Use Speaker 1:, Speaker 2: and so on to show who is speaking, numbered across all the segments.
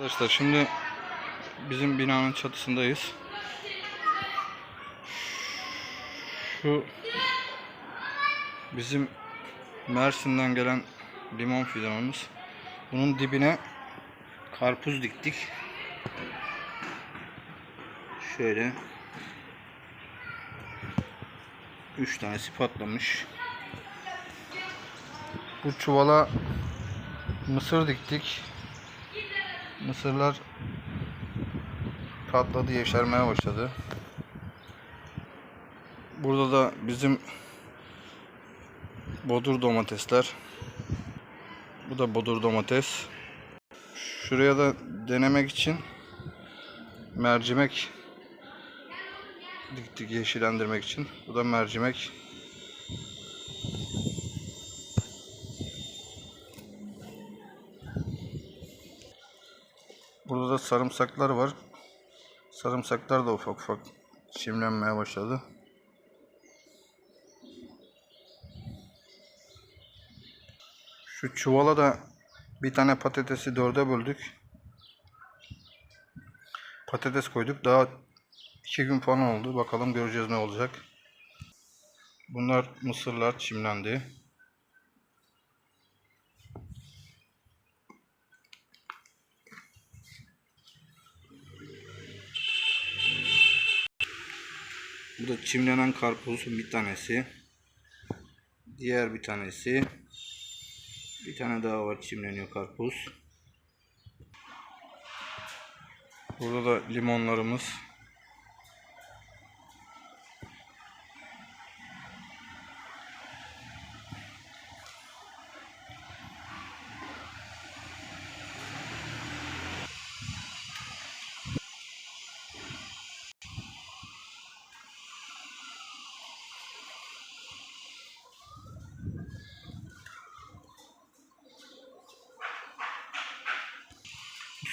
Speaker 1: Arkadaşlar şimdi bizim binanın çatısındayız. Şu bizim Mersin'den gelen limon fidanımız. Bunun dibine karpuz diktik. Şöyle 3 tanesi patlamış. Bu çuvala mısır diktik. Mısırlar patladı, yeşermeye başladı. Burada da bizim bodur domatesler. Bu da bodur domates. Şuraya da denemek için mercimek diktik yeşillendirmek için. Bu da mercimek. Burada da sarımsaklar var. Sarımsaklar da ufak ufak çimlenmeye başladı. Şu çuvala da bir tane patatesi dörde böldük. Patates koyduk. Daha iki gün falan oldu. Bakalım göreceğiz ne olacak. Bunlar mısırlar çimlendi. Bu da çimlenen karpuzun bir tanesi. Diğer bir tanesi. Bir tane daha var çimleniyor karpuz. Burada da limonlarımız.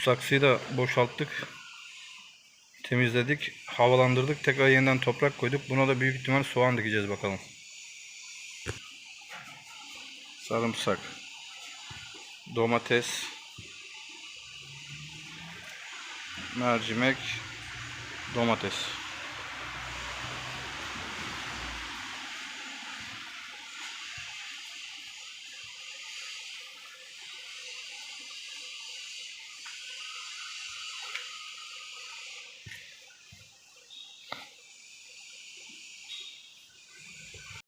Speaker 1: Saksıyı da boşalttık. Temizledik, havalandırdık. Tekrar yeniden toprak koyduk. Buna da büyük ihtimal soğan dikeceğiz bakalım. Sarımsak. Domates. Mercimek. Domates.